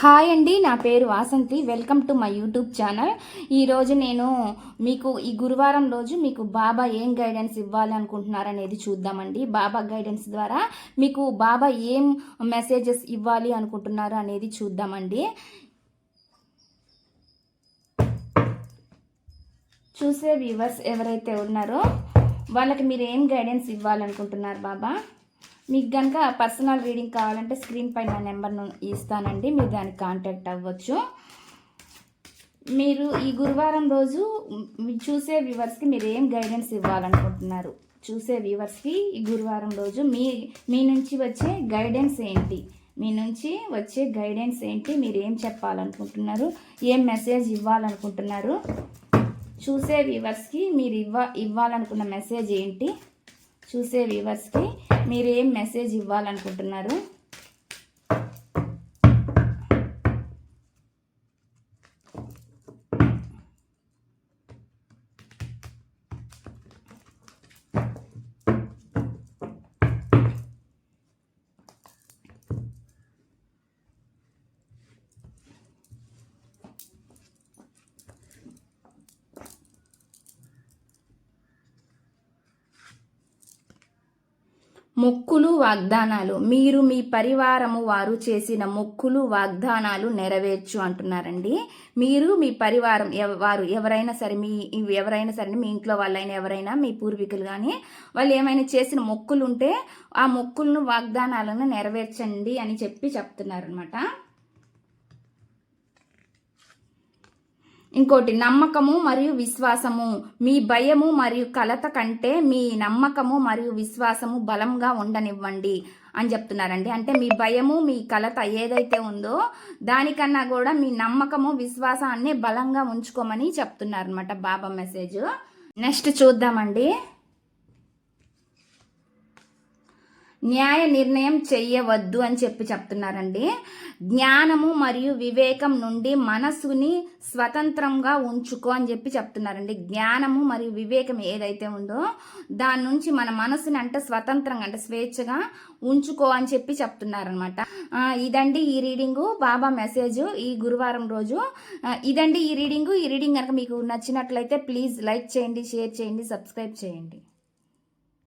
Hi అండి నా పేరు Vasanthi. Welcome to my YouTube channel. ఈరోజు నేను మీకు ఈ గురువారం రోజు మీకు బాబా ఏం గైడెన్స్ ఇవ్వాలి చూద్దామండి. బాబా గైడెన్స్ ద్వారా మీకు బాబా ఏం మెసేజెస్ ఇవ్వాలి అనుకుంటున్నారు అనేది చూద్దామండి. చూసే వ్యూవర్స్ ఎవరైతే ఉన్నారో వాళ్ళకి మీరు ఏం గైడెన్స్ ఇవ్వాలనుకుంటున్నారు బాబా? మీకు కనుక పర్సనల్ రీడింగ్ కావాలంటే స్క్రీన్ పైన నా నెంబర్ను ఇస్తానండి మీరు దానికి కాంటాక్ట్ అవ్వచ్చు. మీరు ఈ గురువారం రోజు మీ చూసే వ్యూవర్స్కి మీరు ఏం గైడెన్స్ ఇవ్వాలనుకుంటున్నారు? చూసే వ్యూవర్స్కి ఈ గురువారం రోజు మీ మీ నుంచి వచ్చే గైడెన్స్ ఏంటి? మీ నుంచి వచ్చే గైడెన్స్ ఏంటి? మీరు ఏం చెప్పాలనుకుంటున్నారు? ఏం మెసేజ్ ఇవ్వాలనుకుంటున్నారు? చూసే వ్యూవర్స్కి మీరు ఇవ్వ ఇవ్వాలనుకున్న మెసేజ్ ఏంటి? చూసే వ్యూవర్స్కి మీరు ఏం మెసేజ్ ఇవ్వాలనుకుంటున్నారు? మొక్కులు వాగ్దానాలు. మీరు మీ పరివారము వారు చేసిన మొక్కులు వాగ్దానాలు నెరవేర్చు అంటున్నారండి. మీరు మీ పరివారం ఎవ- వారు ఎవరైనా సరే మీ ఎవరైనా సరే మీ ఇంట్లో వాళ్ళైనా ఎవరైనా మీ పూర్వీకులు కానీ వాళ్ళు ఏమైనా చేసిన మొక్కులు ఉంటే ఆ మొక్కులను వాగ్దానాలను నెరవేర్చండి అని చెప్పి చెప్తున్నారనమాట ఇంకోటి నమ్మకము మరియు విశ్వాసము. మీ భయము మరియు కలత కంటే మీ నమ్మకము మరియు విశ్వాసము బలంగా ఉండనివ్వండి అని చెప్తున్నారండి. అంటే మీ భయము మీ కలత ఏదైతే ఉందో దానికన్నా కూడా మీ నమ్మకము విశ్వాసాన్ని బలంగా ఉంచుకోమని చెప్తున్నారనమాట బాబా మెసేజ్. నెక్స్ట్ చూద్దామండి. న్యాయ నిర్ణయం చెయ్యవద్దు అని చెప్పి చెప్తున్నారండి. జ్ఞానము మరియు వివేకం నుండి మనసుని స్వతంత్రంగా ఉంచుకో అని చెప్పి చెప్తున్నారండి. జ్ఞానము మరియు వివేకం ఏదైతే ఉందో దాని నుంచి మన మనసుని అంటే స్వతంత్రంగా అంటే స్వేచ్ఛగా ఉంచుకో అని చెప్పి చెప్తున్నారనమాట ఇదండి ఈ రీడింగు. బాబా మెసేజ్ ఈ గురువారం రోజు. ఇదండి ఈ రీడింగు. ఈ రీడింగ్ కనుక మీకు నచ్చినట్లయితే ప్లీజ్ లైక్ చేయండి షేర్ చేయండి సబ్స్క్రైబ్ చేయండి.